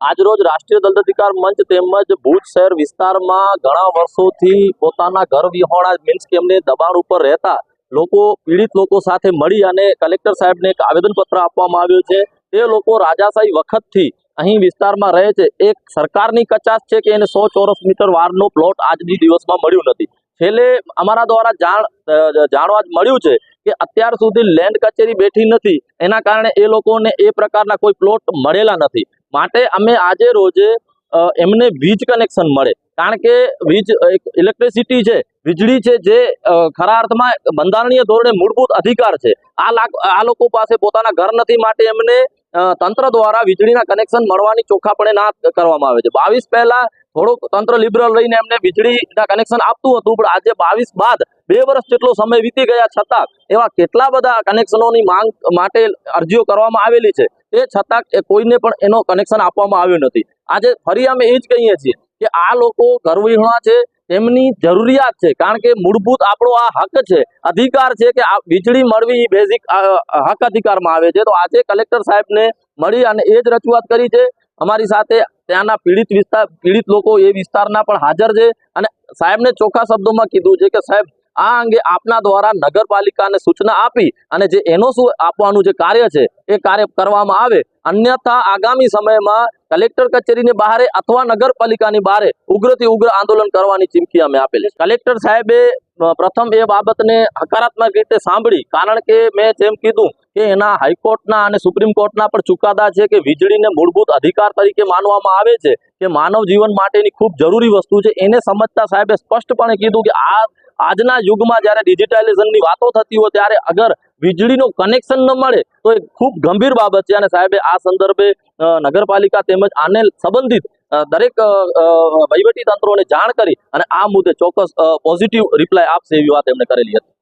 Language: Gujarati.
આજરોજ રાષ્ટ્રીય દલિત મંચ તેમજ ભુજ શહેર વિસ્તારમાં ઘણા વર્ષોથી પોતાના ઘર વિહોણા મીન્સ કે એમને દબાણ ઉપર રહેતા લોકો, પીડિત લોકો સાથે મળી અને કલેક્ટર સાહેબને એક આવેદનપત્ર આપવામાં આવ્યું છે. તે લોકો રાજાશાહી વખતથી અહીં વિસ્તારમાં રહે છે. એક સરકારની કચાશ છે કે એને સો ચોરસ મીટર વારનો પ્લોટ આજની દિવસમાં મળ્યું નથી. છેલ્લે અમારા દ્વારા જાણ જાણવા મળ્યું છે કે અત્યાર સુધી લેન્ડ કચેરી બેઠી નથી. એના કારણે એ લોકોને એ પ્રકારના કોઈ પ્લોટ મળેલા નથી. માટે અમે આજે રોજે એમને વીજ કનેક્શન મળે. કારણ કે વીજ ઇલેક્ટ્રિસિટી છે, વીજળી છે, જે ખરા અર્થમાં બંધારણીય ધોરણે મૂળભૂત અધિકાર છે. આ આ લોકો પાસે પોતાના ઘર નથી માટે એમને તંત્ર દ્વારા વીજળીના કનેક્શન મળવાની ચોખ્ખાપણે ના કરવામાં આવે છે. બાવીસ પહેલા થોડુંક તંત્ર લિબરલ રહીને એમને વીજળીના કનેક્શન આપતું હતું, પણ આજે બાવીસ બાદ બે વર્ષ જેટલો સમય વીતી ગયા છતાં એવા કેટલા બધા કનેક્શનોની માંગ માટે અરજીઓ કરવામાં આવેલી છે, તે છતાં કોઈને પણ એનો કનેક્શન આપવામાં આવ્યું નથી. આજે ફરી અમે એ જ કહીએ છીએ કે આ લોકો ગર્વવિહોણા છે તેમની જરૂરિયાત છે. કારણ કે મૂળભૂત આપણો આ હક છે. અધિકાર છે કે આ વીજળી મળવી એ બેઝિક હક અધિકારમાં આવે છે. તો આજે કલેક્ટર સાહેબને મળી અને એ જ રજૂઆત કરી છે. અમારી સાથે ત્યાંના પીડિત વિસ્તાર, પીડિત લોકો એ વિસ્તારના પણ હાજર છે. અને સાહેબને ચોખ્ખા શબ્દોમાં કીધું છે કે સાહેબ આ અંગે આપના દ્વારા નગરપાલિકાને સૂચના આપી અને જે એનો શું આપવાનું જે કાર્ય છે, એ કાર્ય કરવામાં આવે. અન્યથા આગામી સમયમાં કલેક્ટર કચેરીની બહારે અથવા નગરપાલિકાની બહારે ઉગ્રથી ઉગ્ર આંદોલન કરવાની ચીમકી અમે આપેલી કલેક્ટર સાહેબે પ્રથમ એ બાબતને હકારાત્મક રીતે સાંભળી, કારણ કે મેં જેમ કીધું કે એના હાઈકોર્ટના અને સુપ્રીમ કોર્ટના પણ ચુકાદા છે કે વીજળીને મૂળભૂત અધિકાર તરીકે માનવામાં આવે છે કે માનવ જીવન માટેની ખૂબ જરૂરી વસ્તુ છે. એને સમજતા સાહેબે સ્પષ્ટપણે કીધું કે આ આજના યુગમાં જ્યારે ડિજિટાઇઝેશનની વાતો થતી હોય ત્યારે અગર વીજળીનું કનેક્શન ન મળે, તો એ ખૂબ ગંભીર બાબત છે. અને સાહેબે આ સંદર્ભે નગરપાલિકા તેમજ આને સંબંધિત દરેક વહીવટી તંત્રોને જાણ કરી અને આ મુદ્દે ચોક્કસ પોઝિટિવ રિપ્લાય આપશે એવી વાત એમણે કરેલી હતી.